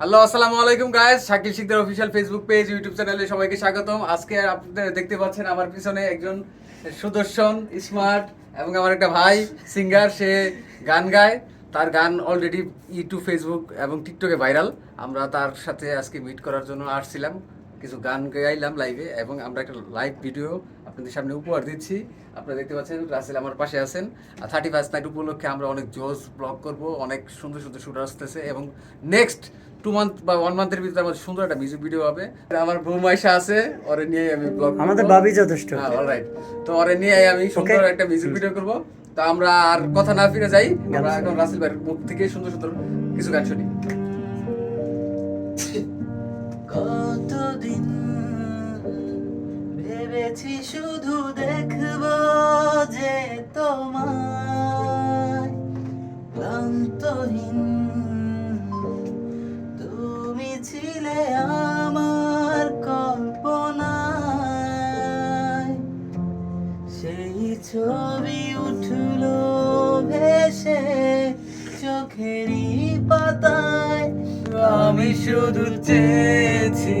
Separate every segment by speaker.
Speaker 1: Hello, আসসালামু আলাইকুম guys Shakil Sikder official Facebook page YouTube চ্যানেলে সবাইকে স্বাগতম। আজকে আপনাদের দেখতে পাচ্ছেন আমার পিছনে একজন সুদর্শন স্মার্ট এবং আমার একটা ভাই সিঙ্গার সে গান গায়। তার গান অলরেডি ইউটিউব ফেসবুক এবং টিকটকে ভাইরাল আমরা তার সাথে আজকে মিট করার জন্য আসছিলাম। কিছু গান গাইলাম লাইভে এবং আমরা একটা লাইভ ভিডিও আপনাদের সামনে উপহার দিচ্ছি। আপনারা দেখতে পাচ্ছেন রাসেল আমার পাশে আছেন। আর থার্টি ফার্স্ট নাইট উপলক্ষে আমরা অনেক জোস ব্লগ করব অনেক সুন্দর সুন্দর শুট আসতেছে এবং নেক্সট টু মান্থ বা ওয়ান মান্থের ভিতরে আমাদের সুন্দর একটা মিউজিক ভিডিও হবে। আমার বৌমাইশা আছে ওরে নিয়ে আমি ব্লগ
Speaker 2: আমাদের ভাবি যথেষ্ট।
Speaker 1: হ্যাঁ অলরাইট তো ওরে নিয়ে আমি সুন্দর একটা মিউজিক ভিডিও করব। তো আমরা আর কথা না ফিরে যাই আমরা এখন রাসেল ভাইয়ের মুখ থেকে সুন্দর সুন্দর কিছু গান শুনি।
Speaker 3: কতদিন ভেবেছি শুধু দেখব যে তোমার ক্লান্তহীন, তুমি ছিলে আমার কল্পনায়। সেই ছবি উঠল ভেসে চোখেরই পাতায়। আমি শুধু চেয়েছি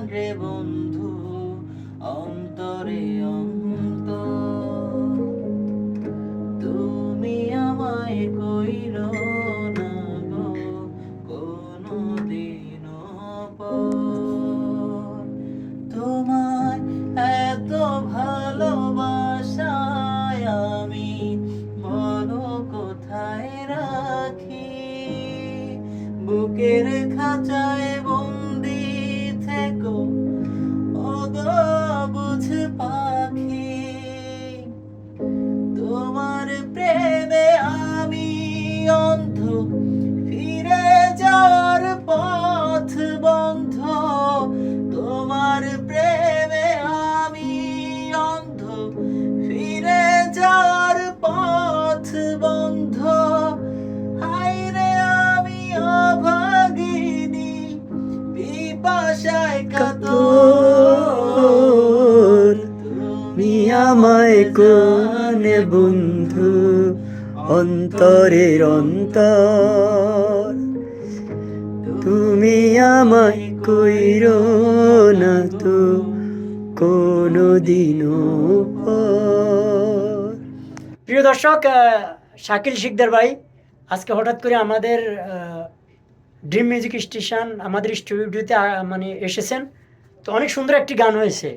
Speaker 3: জান রে বন্ধু, অন্তরে অন্তর তুমি আমায় কইর না গো কোনদিন পর। তোমায় এত ভালোবাসায় আমি বলো কোথায় রাখি বুকের খাঁচায়
Speaker 2: কোনে বন্ধু, অন্তরের অন্তর। তুমি আমায় কইর না তো কোনো দিনও পর। প্রিয় দর্শক শাকিল শিকদার ভাই, আজকে হঠাৎ করে আমাদের ড্রিম মিউজিক স্টেশন আমাদের স্টুডিওতে মানে এসেছেন। তো অনেক সুন্দর একটি গান হয়েছে।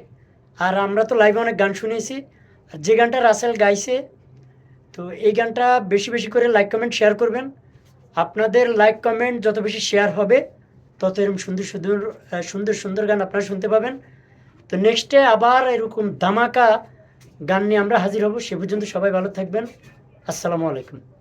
Speaker 2: আর আমরা তো লাইভে অনেক গান শুনেছি। যে গানটা রাসেল গাইছে, তো এই গানটা বেশি বেশি করে লাইক, কমেন্ট, শেয়ার করবেন। আপনাদের লাইক, কমেন্ট যত বেশি শেয়ার হবে, তত এরকম সুন্দর সুন্দর সুন্দর সুন্দর গান আপনারা শুনতে পাবেন। তো নেক্সটে আবার এরকম ধামাকা গান নিয়ে আমরা হাজির হব। সে পর্যন্ত সবাই ভালো থাকবেন। আসসালামু আলাইকুম।